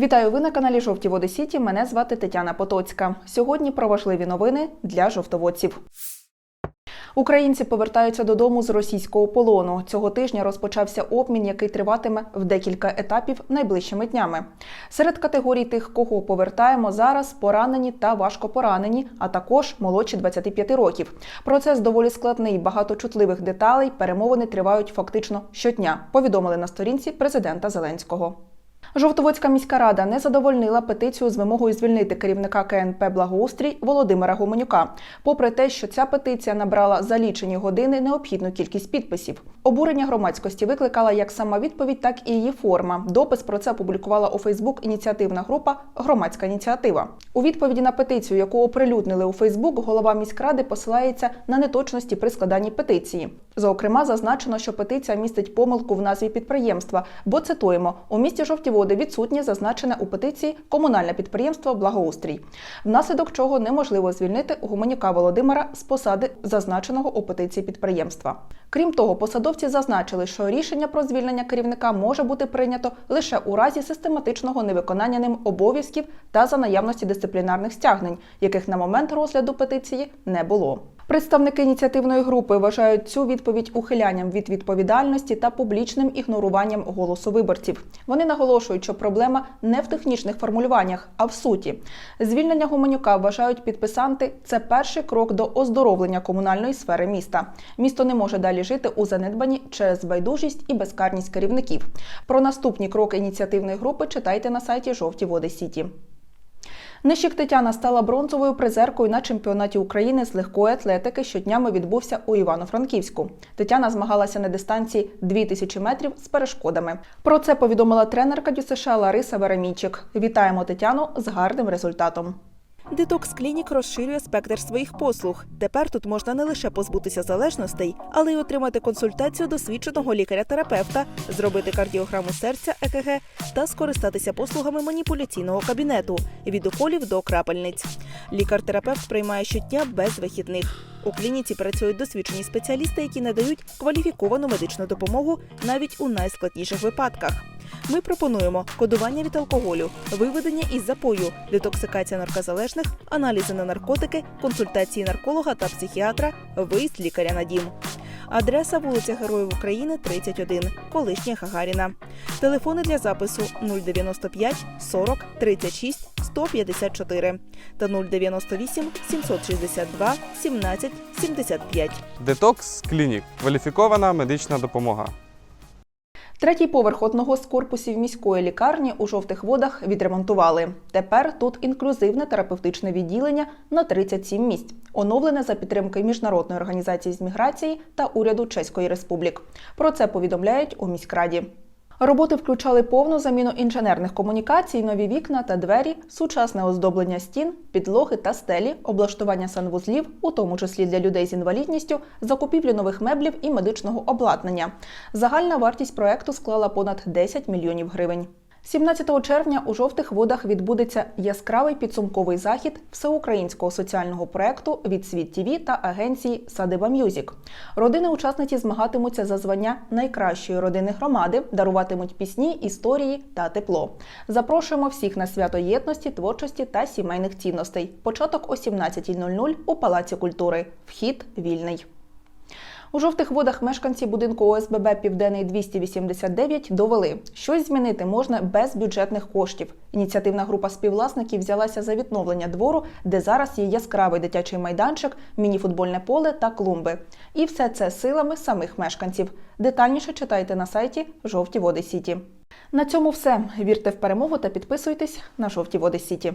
Вітаю ви на каналі Жовті Води Сіті. Мене звати Тетяна Потоцька. Сьогодні про важливі новини для жовтоводців. Українці повертаються додому з російського полону. Цього тижня розпочався обмін, який триватиме в декілька етапів найближчими днями. Серед категорій тих, кого повертаємо зараз, поранені та важко поранені, а також молодші 25 років. Процес доволі складний, багато чутливих деталей. Перемовини тривають фактично щодня. Повідомили на сторінці президента Зеленського. Жовтоводська міська рада не задовольнила петицію з вимогою звільнити керівника КНП Благоустрій Володимира Гуменюка, попри те, що ця петиція набрала за лічені години необхідну кількість підписів. Обурення громадськості викликала як сама відповідь, так і її форма. Допис про це опублікувала у Фейсбук ініціативна група Громадська ініціатива. У відповіді на петицію, яку оприлюднили у Фейсбук, голова міськради посилається на неточності при складанні петиції. Зокрема, зазначено, що петиція містить помилку в назві підприємства, бо цитуємо у місті жовті води відсутнє зазначене у петиції комунальне підприємство Благоустрій, внаслідок чого неможливо звільнити гуменюка Володимира з посади зазначеного у петиції підприємства. Крім того, посадовці зазначили, що рішення про звільнення керівника може бути прийнято лише у разі систематичного невиконання ним обов'язків та за наявності дисциплінарних стягнень, яких на момент розгляду петиції не було. Представники ініціативної групи вважають цю відповідь ухилянням від відповідальності та публічним ігноруванням голосу виборців. Вони наголошують, що проблема не в технічних формулюваннях, а в суті. Звільнення Гуменюка вважають підписанти. Це перший крок до оздоровлення комунальної сфери міста. Місто не може далі жити у занедбанні через байдужість і безкарність керівників. Про наступні кроки ініціативної групи читайте на сайті Жовті Води Сіті. Нищик Тетяна стала бронзовою призеркою на чемпіонаті України з легкої атлетики, що днями відбувся у Івано-Франківську. Тетяна змагалася на дистанції 2000 метрів з перешкодами. Про це повідомила тренерка ДЮСШ Лариса Веремійчик. Вітаємо Тетяну з гарним результатом. Детокс Клінік розширює спектр своїх послуг. Тепер тут можна не лише позбутися залежностей, але й отримати консультацію досвідченого лікаря-терапевта, зробити кардіограму серця ЕКГ та скористатися послугами маніпуляційного кабінету від уколів до крапельниць. Лікар-терапевт приймає щодня без вихідних. У клініці працюють досвідчені спеціалісти, які надають кваліфіковану медичну допомогу навіть у найскладніших випадках. Ми пропонуємо кодування від алкоголю, виведення із запою, детоксикація наркозалежних, аналізи на наркотики, консультації нарколога та психіатра, виїзд лікаря на дім. Адреса вулиця Героїв України, 31, колишня Гагаріна. Телефони для запису 095 40 36 154 та 098 762 17 75. Детокс Клінік кваліфікована медична допомога. Третій поверх одного з корпусів міської лікарні у жовтих водах відремонтували. Тепер тут інклюзивне терапевтичне відділення на 37 місць, оновлене за підтримки міжнародної організації з міграції та уряду Чеської Республік. Про це повідомляють у міськраді. Роботи включали повну заміну інженерних комунікацій, нові вікна та двері, сучасне оздоблення стін, підлоги та стелі, облаштування санвузлів, у тому числі для людей з інвалідністю, закупівлю нових меблів і медичного обладнання. Загальна вартість проекту склала понад 10 мільйонів гривень. 17 червня у жовтих водах відбудеться яскравий підсумковий захід всеукраїнського соціального проекту від Світ ТІВІ та агенції Садиба Мюзік. Родини учасниці змагатимуться за звання найкращої родини громади, даруватимуть пісні, історії та тепло. Запрошуємо всіх на свято єдності, творчості та сімейних цінностей. Початок о 17.00 у Палаці культури. Вхід вільний. У жовтих водах мешканці будинку ОСББ Південний 289 довели, щось змінити можна без бюджетних коштів. Ініціативна група співвласників взялася за відновлення двору, де зараз є яскравий дитячий майданчик, мініфутбольне поле та клумби. І все це силами самих мешканців. Детальніше читайте на сайті Жовті Води Сіті. На цьому все. Вірте в перемогу та підписуйтесь на Жовті Води Сіті.